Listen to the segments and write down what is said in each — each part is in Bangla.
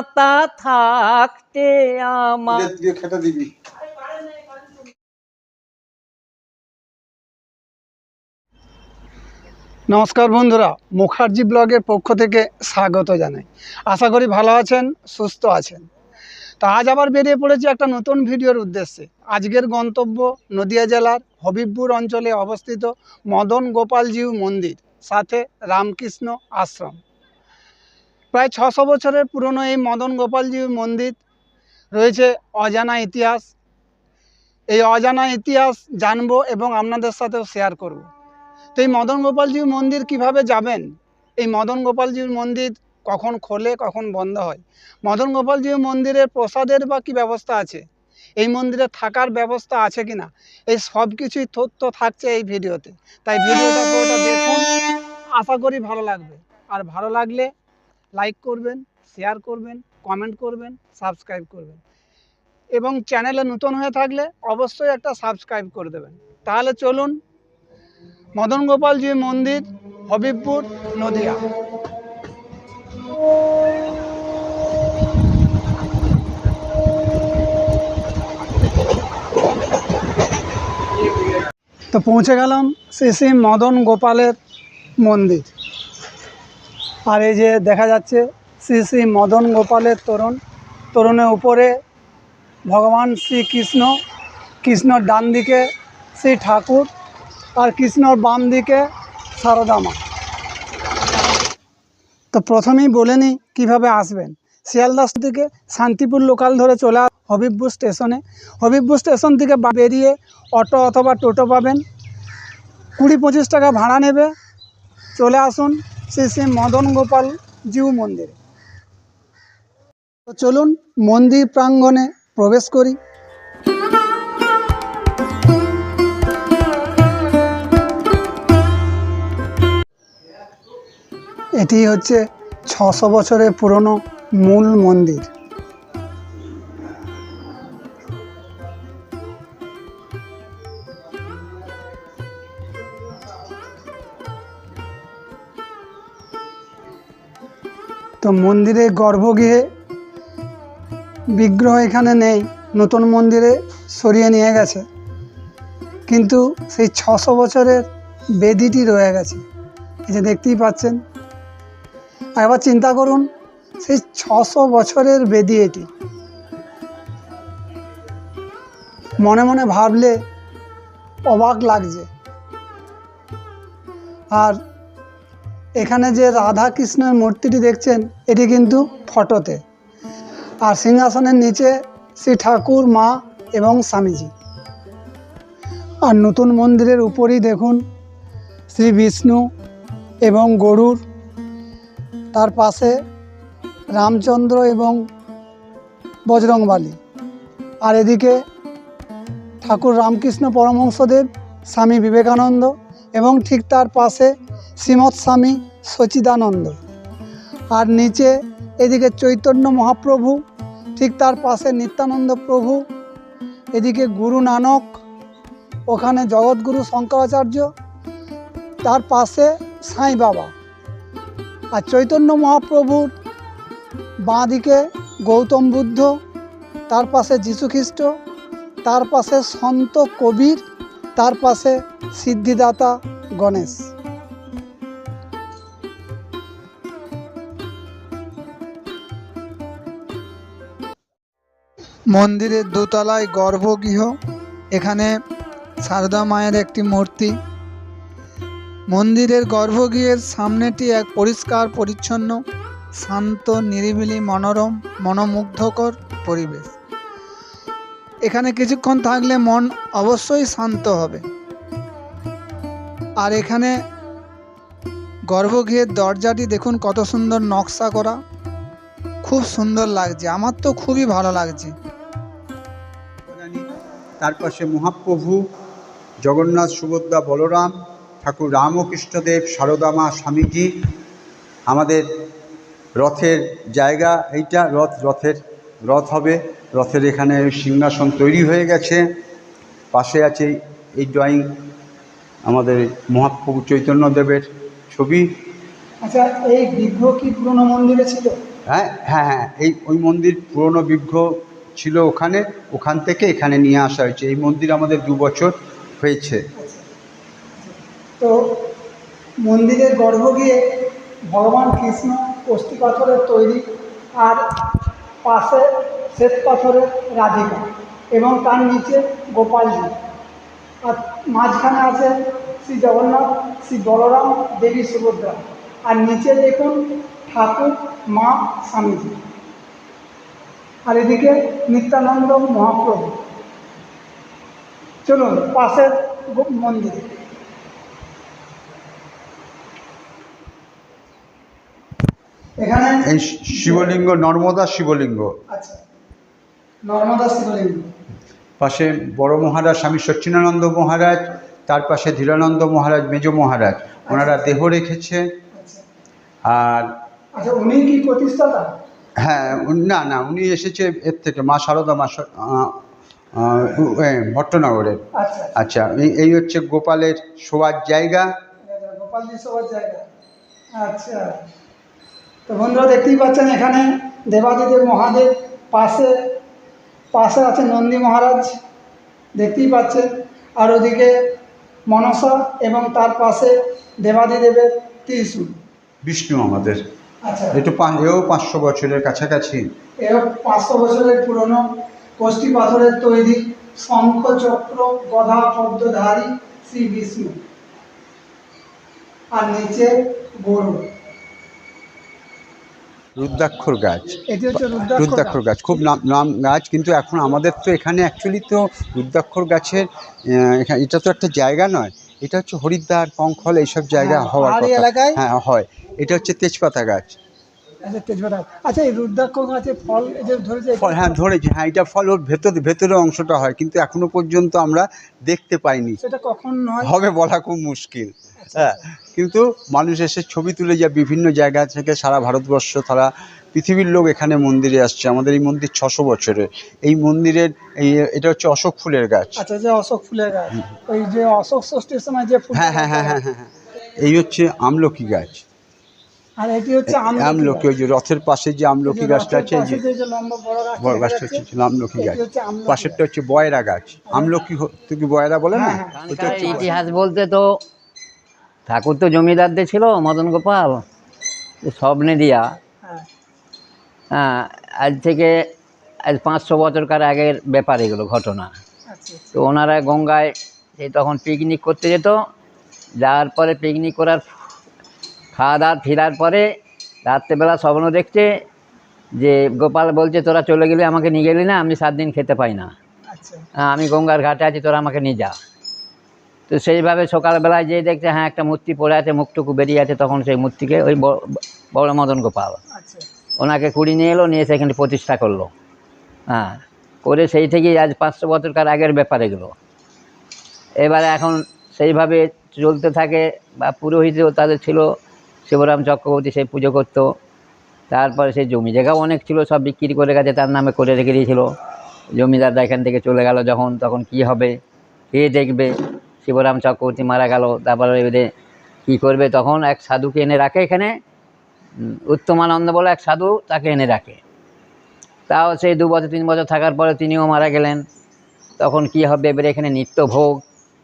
মাতা থাকতে আমার। খেতে দিবি। নমস্কার বন্ধুরা মুখার্জি ব্লগের পক্ষ থেকে স্বাগত জানাই। আশা করি ভালো আছেন সুস্থ আছেন। তা আজ আবার বেরিয়ে পড়েছি একটা নতুন ভিডিওর উদ্দেশ্যে। আজকের গন্তব্য নদিয়া জেলার হবিবপুর অঞ্চলে অবস্থিত মদন গোপালজিউ মন্দির সাথে রামকৃষ্ণ আশ্রম। প্রায় ছশো বছরের পুরনো এই মদন গোপালজিউ মন্দির রয়েছে অজানা ইতিহাস। এই অজানা ইতিহাস জানব এবং আপনাদের সাথেও শেয়ার করব। তো এই মদন গোপালজির মন্দির কীভাবে যাবেন? এই মদন গোপালজির মন্দির কখন খোলে, কখন বন্ধ হয়? মদন গোপালজির মন্দিরের প্রসাদের বা কী ব্যবস্থা আছে? এই মন্দিরে থাকার ব্যবস্থা আছে কি না এই সব কিছুই তথ্য থাকছে এই ভিডিওতে। তাই ভিডিওটা দেখুন। আশা করি ভালো লাগবে। আর ভালো লাগলে লাইক করবেন শেয়ার করবেন কমেন্ট করবেন সাবস্ক্রাইব করবেন। এবং চ্যানেলে নতুন হয়ে থাকলে অবশ্যই একটা সাবস্ক্রাইব করে দেবেন। তাহলে চলুন, মদন গোপালজি মন্দির, হবিবপুর, নদিয়া। তো পৌঁছে গেলাম শ্রী শ্রী মদন গোপালের মন্দির। আর এই যে দেখা যাচ্ছে শ্রী শ্রী মদন গোপালের তরুণ। তরুণের উপরে ভগবান শ্রীকৃষ্ণ, কৃষ্ণর ডান দিকে শ্রী ঠাকুর আর কৃষ্ণর বাম দিকে সারদা মা। তো প্রথমেই বলে নিই কীভাবে আসবেন। শিয়ালদাস থেকে শান্তিপুর লোকাল ধরে চলে হবিবপুর স্টেশনে হবিবপুর স্টেশন থেকে বেরিয়ে অটো অথবা টোটো পাবেন। কুড়ি পঁচিশ টাকা ভাড়া নেবে। চলে আসুন। শ্রী শ্রী মদন গোপাল জিউ মন্দির। তো চলুন মন্দির প্রাঙ্গণে প্রবেশ করি। এটি হচ্ছে ছশো বছরের পুরনো মূল মন্দির। তো মন্দিরের গর্ভগৃহে বিগ্রহ এখানে নেই, নতুন মন্দিরে সরিয়ে নিয়ে গেছে। কিন্তু সেই ছশো বছরের বেদিটি রয়ে গেছে। এই যে দেখতেই পাচ্ছেন। একবার চিন্তা করুন, সেই ছশো বছরের বেদি এটি। মনে মনে ভাবলে অবাক লাগছে। আর এখানে যে রাধা কৃষ্ণের মূর্তিটি দেখছেন, এটি কিন্তু ফটোতে। আর সিংহাসনের নিচে শ্রী ঠাকুর, মা এবং স্বামীজি। আর নতুন মন্দিরের উপরই দেখুন, শ্রী বিষ্ণু এবং গরুর, তার পাশে রামচন্দ্র এবং বজরংবালী। আর এদিকে ঠাকুর রামকৃষ্ণ পরমহংসদেব, স্বামী বিবেকানন্দ এবং ঠিক তার পাশে শ্রীমৎ স্বামী সচিদানন্দ। আর নিচে এদিকে চৈতন্য মহাপ্রভু, ঠিক তার পাশে নিত্যানন্দ প্রভু, এদিকে গুরু নানক, ওখানে জগৎগুরু শঙ্করাচার্য, তার পাশে সাঁই বাবা। আর চৈতন্য মহাপ্রভুর বাঁ দিকে গৌতম বুদ্ধ, তার পাশে যীশুখ্রিস্ট তার পাশে সন্ত কবির, তার পাশে সিদ্ধিদাতা গণেশ। মন্দিরের দোতলায় গর্ভগৃহ, এখানে সারদা মায়ের একটি মূর্তি। মন্দিরের গর্ভগৃহের সামনেটি এক পরিষ্কার, পরিচ্ছন্ন, শান্ত, নিরিবিলি, মনোরম, মনোমুগ্ধকর পরিবেশ। এখানে কিছুক্ষণ থাকলে মন অবশ্যই শান্ত হবে। আর এখানে গর্ভগৃহের দরজাটি দেখুন, কত সুন্দর নকশা করা। খুব সুন্দর লাগছে, আমার তো খুবই ভালো লাগছে। তার পাশে মহাপ্রভু, জগন্নাথ, সুভদ্রা, বলরাম, ঠাকুর রামকৃষ্ণদেব সারদামা স্বামীজি, আমাদের রথের জায়গা, এইটা রথ, রথের, রথ হবে। রথের এখানে সিংহাসন তৈরি হয়ে গেছে। পাশে আছে এই ড্রয়িং আমাদের মহাপ্রভু চৈতন্যদেবের ছবি। আচ্ছা এই বিগ্রহ কি পুরনো মন্দিরে ছিল? হ্যাঁ হ্যাঁ হ্যাঁ এই ওই মন্দির পুরনো বিগ্রহ ছিল ওখানে ওখান থেকে এখানে নিয়ে আসা হয়েছে। এই মন্দির আমাদের দু বছর হয়েছে। তো মন্দিরের গর্ভ গিয়ে ভগবান কৃষ্ণ কষ্টি পাথরের তৈরি আর পাশে শ্বেত পাথরের রাধিকা এবং তার নিচে গোপালজি। আর মাঝখানে আছে শ্রী জগন্নাথ শ্রী বলরাম দেবী সুভদ্রা। আর নিচে দেখুন ঠাকুর মা স্বামীজি। আর এদিকে নিত্যানন্দ মহাপ্রভু। চলুন পাশের মন্দিরে। এখানে এই শিবলিঙ্গ নর্মদা শিবলিঙ্গ। আচ্ছা নর্মদা শিবলিঙ্গ। পাশে বড় মহারাজ স্বামী সচ্চিদানন্দ মহারাজ তার পাশে ধীরানন্দ মহারাজ মেজ মহারাজ। ওনারা দেহ রেখেছে। আচ্ছা। আর আচ্ছা উনি কি প্রতিষ্ঠাতা? হ্যাঁ না না উনি এসেছে এর থেকে মা শারদা মা ভট্টনগরের আচ্ছা। আচ্ছা এই- হচ্ছে গোপালের শোয়ার জায়গা। গোপালজি জায়গা। আচ্ছা। তো বন্ধুরা দেখতেই পাচ্ছেন এখানে দেবাদিদেব মহাদেব পাশে পাশে আছে নন্দী মহারাজ দেখতেই পাচ্ছেন। আর ওদিকে মনসা এবং তার পাশে দেবাদিদেবের ত্রিশূল। বিষ্ণু আমাদের। আচ্ছা। একটু এও পাঁচশো বছরের কাছাকাছি। এও পাঁচশো বছরের পুরনো কোষ্ঠী পাথরের তৈরি শঙ্খ চক্র গধা পদ্মধারী শ্রী বিষ্ণু। আর নিচে গরু। রুদ্রাক্ষর গাছ। রুদ্রাক্ষর গাছ। খুব নাম নাম গাছ কিন্তু এখন আমাদের তো এখানে অ্যাকচুয়ালি তো রুদ্রাক্ষর গাছের এটা তো একটা জায়গা নয়। এটা হচ্ছে হরিদ্বার পঙ্খল এইসব জায়গা হ্যাঁ, হওয়ার কথা। হ্যাঁ হয়। এটা হচ্ছে তেজপাতা গাছ। আচ্ছা তেজপাতা আচ্ছা এই রুদ্রাক্ষ গাছের ফল যে ধরেছে ফল হ্যাঁ ধরেছি হ্যাঁ এটা ফল ওর ভেতর ভেতরের অংশটা হয় কিন্তু এখনও পর্যন্ত আমরা দেখতে পাইনি। সেটা কখন হবে বলা খুব মুশকিল হ্যাঁ কিন্তু মানুষ এসে ছবি তুলে যায় বিভিন্ন জায়গা থেকে সারা ভারতবর্ষ তারা পৃথিবীর লোক এখানে মন্দিরে আসছে। আমাদের এই মন্দির ছশো বছরের এই মন্দিরের এই এটা হচ্ছে অশোক ফুলের গাছ। আচ্ছা যে অশোক ফুলের গাছ ওই যে অশোক ষষ্ঠীর সময় যে হ্যাঁ হ্যাঁ হ্যাঁ হ্যাঁ হ্যাঁ হ্যাঁ। এই হচ্ছে আমলকি গাছ। আর এটি হচ্ছে আমলকি আমলকি ওই যে রথের পাশে যে আমলকি গাছটা আছে যে যে বড় গাছটা হচ্ছে আমলকি গাছ। এটি হচ্ছে পাশেরটা হচ্ছে বয়রা গাছ। আমলকি হ- তো কি বয়রা বলে না? হ্যাঁ, হ্যাঁ। ইতিহাস বলতে তো ঠাকুর তো জমিদারদের ছিল মদন গোপাল স্বপ্নে দিয়া হ্যাঁ। হ্যাঁ আজ থেকে আজ পাঁচশো বছরকার আগের ব্যাপার এগুলো ঘটনা। আচ্ছা। তো ওনারা গঙ্গায় সেই তখন পিকনিক করতে যেত যাওয়ার পরে পিকনিক করার খাওয়া দাওয়া ফেরার পরে রাত্রেবেলা স্বপ্ন দেখছে যে গোপাল বলছে তোরা চলে গেলে আমাকে নিয়ে গেলি না আমি সাত দিন খেতে পাই না। আচ্ছা। হ্যাঁ, আমি গঙ্গার ঘাটে আছি তোরা আমাকে নিয়ে যা। তো সেইভাবে সকালবেলায় যেয়ে দেখছে হ্যাঁ একটা মূর্তি পড়ে আছে মুখটুকু বেরিয়ে আছে তখন সেই মূর্তিকে ওই বড় মদন গোপাল। আচ্ছা। ওনাকে কুড়ি নিয়ে এলো নিয়ে সেখানে প্রতিষ্ঠা করল। হ্যাঁ করে সেই থেকেই আজ পাঁচশো বছরকার আগের ব্যাপার এগুলো এবারে এখন সেইভাবে চলতে থাকে বা পুরোহিতও তাদের ছিল শিবরাম চক্রবর্তী সেই পুজো করতো। তারপরে সেই জমি জায়গাও অনেক ছিল, সব বিক্রি করে গেছে, তার নামে করে রেখে দিয়েছিল। জমিদাররা এখান থেকে চলে গেল যখন, তখন কি হবে, কে দেখবে? শিবরাম চক্রবর্তী মারা গেল, তারপরে এবারে কী করবে? তখন এক সাধুকে এনে রাখে এখানে উত্তমানন্দ বলে এক সাধু তাকে এনে রাখে। তাও সেই দু বছর, তিন বছর থাকার পরে তিনিও মারা গেলেন। তখন কি হবে? এবারে এখানে নিত্য ভোগ,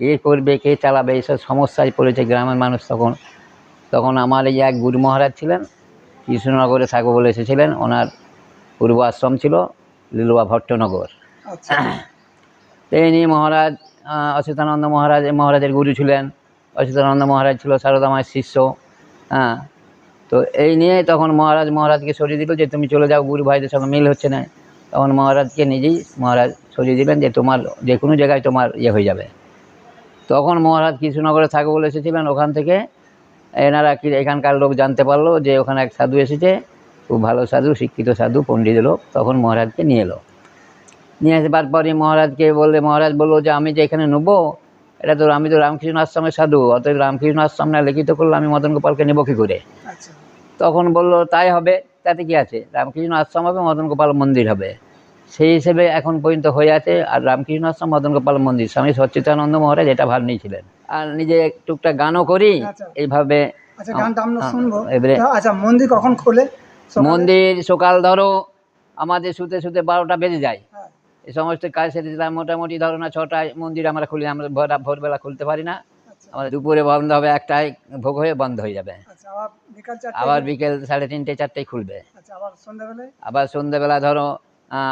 কে করবে, কে চালাবে এইসব সমস্যায় পড়েছে গ্রামের মানুষ তখন। তখন আমার এই এক গুরু মহারাজ ছিলেন কৃষ্ণনগরে থাকব বলে এসেছিলেন ওনার পূর্ব আশ্রম ছিল লিলুয়া ভট্টনগর। আচ্ছা। এই নিয়ে মহারাজ আহ, অচ্যুতানন্দ মহারাজ মহারাজের গুরু ছিলেন অচ্যুতানন্দ মহারাজ ছিল সারদামায়ের শিষ্য হ্যাঁ। তো এই নিয়ে তখন মহারাজ মহারাজকে সরিয়ে দিল যে তুমি চলে যাও গুরু ভাইদের সঙ্গে মিল হচ্ছে না। তখন মহারাজকে নিজেই মহারাজ সরিয়ে দিলেন যে তোমার যে কোনো জায়গায় তোমার ইয়ে হয়ে যাবে। তখন মহারাজ কৃষ্ণনগরে থাকব বলে এসেছিলেন ওখান থেকে এনারা কি এখানকার লোক জানতে পারল যে ওখানে এক সাধু এসেছে খুব ভালো সাধু শিক্ষিত সাধু পণ্ডিত লোক তখন মহারাজকে নিয়ে এলো। নিয়ে আসবার পরে মহারাজকে বললে মহারাজ বলল যে আমি যে এখানে নেব এটা তো আমি তো রামকৃষ্ণ আশ্রমের সাধু অতএব রামকৃষ্ণ আশ্রম না লিখিত করলে আমি মদন গোপালকে নেব কী করে? আচ্ছা। তখন বলল তাই হবে তাতে কি আছে? রামকৃষ্ণ আশ্রম হবে মদন গোপাল মন্দির হবে। সেই হিসেবে এখন পর্যন্ত হয়ে আছে আর রামকৃষ্ণ আশ্রম মদন গোপাল মন্দির। স্বামী সচ্চিদানন্দ মহারাজ এটা ভাব নিয়েছিলেন আর নিজে টুকটাক গানও করি আচ্ছা। এইভাবে আচ্ছা গানটা আমরা হ্যাঁ, শুনব। আচ্ছা মন্দির কখন খোলে? মন্দির সকাল ধরো আমাদের শুতে শুতে বারোটা বেজে যায়। হ্যাঁ, এই সমস্ত কাজ সেরে দিলাম মোটামুটি ধরো না ছটায় মন্দির আমরা খুলি আমরা ভোর ভোরবেলা খুলতে পারি না। আচ্ছা। আমাদের দুপুরে বন্ধ হবে একটায় ভোগ হয়ে বন্ধ হয়ে যাবে। আচ্ছা আবার বিকাল সাড়ে তিনটে চারটেয় খুলবে। আচ্ছা আবার সন্ধ্যেবেলা ধরো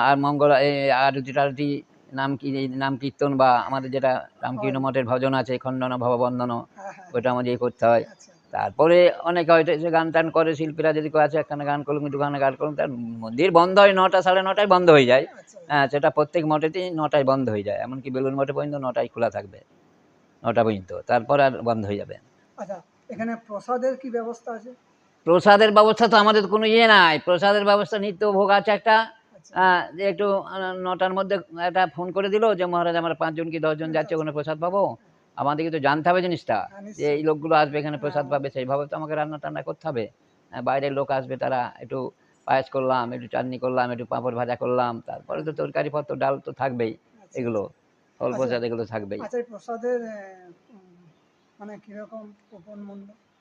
আর মঙ্গল এই আরতি টারতি নাম কি নাম কীর্তন বা আমাদের যেটা রামকৃষ্ণ মঠের ভজন আছে খণ্ডন ভববন্দন হ্যাঁ হ্যাঁ। ওটা আমাদের করতে হয়। আচ্ছা। তারপরে অনেকে হয়তো এসে গান টান করে শিল্পীরা যদি আছে একখানে গান করুন একটু গানে করুন তার মন্দির বন্ধ হয় নটা সাড়ে নটায় বন্ধ হয়ে যায়। আচ্ছা। হ্যাঁ সেটা প্রত্যেক মঠেতেই নটায় বন্ধ হয়ে যায়। এমনকি বেলুন মঠে পর্যন্ত নটায় খোলা থাকবে নটা পর্যন্ত। তারপর আর বন্ধ হয়ে যাবে। আচ্ছা এখানে প্রসাদের কি ব্যবস্থা আছে? প্রসাদের ব্যবস্থা তো আমাদের কোনো ইয়ে নাই। প্রসাদের ব্যবস্থা নিত্য ভোগ আছে একটা। একটু নটার মধ্যে একটা ফোন করে দিল যে মহারাজ আমরা পাঁচজন কি দশজন যাচ্ছে ওখানে প্রসাদ পাবো? আমাদেরকে তো জানতে হবে জিনিসটা হ্যাঁ, যে। এই লোকগুলো আসবে এখানে প্রসাদ পাবে সেইভাবে তো আমাকে রান্না টান্না করতে হবে। হ্যাঁ, বাইরের লোক আসবে তারা একটু পায়েস করলাম একটু চাটনি করলাম একটু পাঁপড় ভাজা করলাম তারপরে তো তরকারি পত্র ডাল তো থাকবেই আচ্ছা। এগুলো ফল আচ্ছা। প্রসাদ এগুলো থাকবেই। আচ্ছা প্রসাদের মানে কীরকম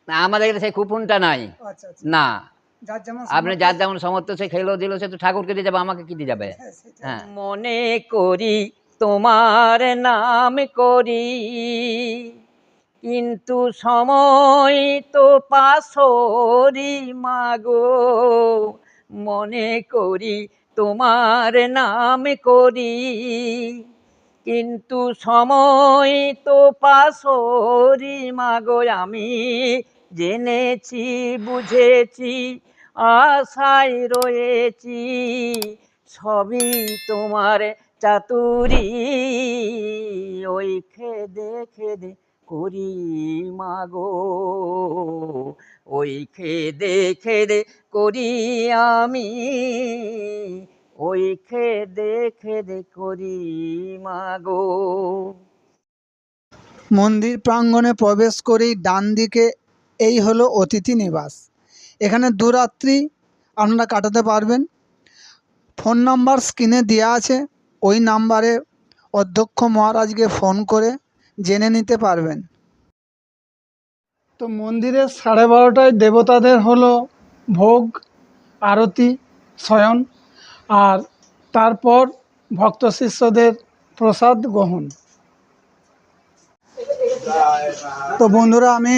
আমাদের সেই কুপনটা নাই। আচ্ছা আচ্ছা। না আপনি যার যেমন সমর্থ সে খেলো দিল সে তো ঠাকুরকে দিয়ে যাবে আমাকে কি দিয়ে যাবে? হ্যাঁ, হ্যাঁ। মনে করি তোমার নাম করি কিন্তু সময় তো পাশরি মাগো। মনে করি তোমার নাম করি কিন্তু সময় তো পাশরি মাগো। আমি জেনেছি, বুঝেছি, আশায় রয়েছি, সবই তোমার চাতুরি। ওই খেদে খেদে করি মাগো, ওই খেদে খেদে করি আমি, ওই খেদে খেদে করি মাগো। মন্দির প্রাঙ্গণে প্রবেশ করেই ডান দিকে এই হলো অতিথি নিবাস। এখানে দুরাত্রি আপনারা কাটাতে পারবেন। ফোন নাম্বার স্ক্রিনে দেওয়া আছে। ওই নাম্বারে অধ্যক্ষ মহারাজকে ফোন করে জেনে নিতে পারবেন। তো মন্দিরের সাড়ে বারোটায় দেবতাদের হলো ভোগ, আরতি, শয়ন আর তারপর ভক্ত শিষ্যদের প্রসাদ গ্রহণ। তো বন্ধুরা, আমি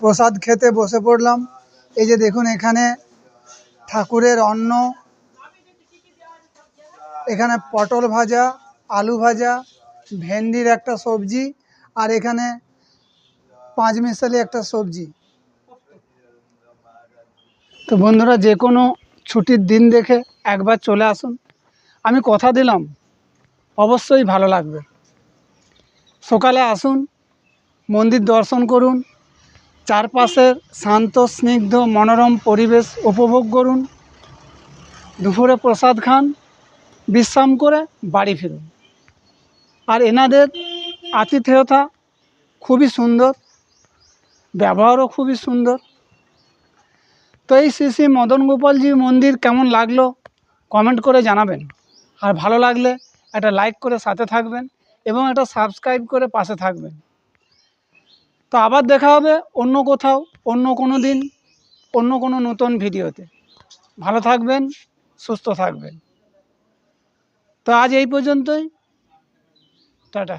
প্রসাদ খেতে বসে পড়লাম। এই যে দেখুন এখানে ঠাকুরের অন্ন, এখানে পটল ভাজা, আলু ভাজা, ভেন্ডির একটা সবজি, আর এখানে পাঁচ মিশালি একটা সবজি। তো বন্ধুরা, যে কোনো ছুটির দিন দেখে একবার চলে আসুন। আমি কথা দিলাম, অবশ্যই ভালো লাগবে। সকালে আসুন, মন্দির দর্শন করুন চারপাশের শান্ত, স্নিগ্ধ, মনোরম পরিবেশ উপভোগ করুন। দুপুরে প্রসাদ খান, বিশ্রাম করে বাড়ি ফিরুন। আর এনাদের আতিথেয়তা খুবই সুন্দর, ব্যবহারও খুবই সুন্দর। তো এই শ্রী শ্রী মদন গোপালজি মন্দির কেমন লাগল কমেন্ট করে জানাবেন। আর ভালো লাগলে একটা লাইক করে সাথে থাকবেন এবং একটা সাবস্ক্রাইব করে পাশে থাকবেন। তো আবার দেখা হবে অন্য কোথাও, অন্য কোনো দিন, অন্য কোনো নতুন ভিডিওতে। ভালো থাকবেন, সুস্থ থাকবেন। তো আজ এই পর্যন্তই। টাটা।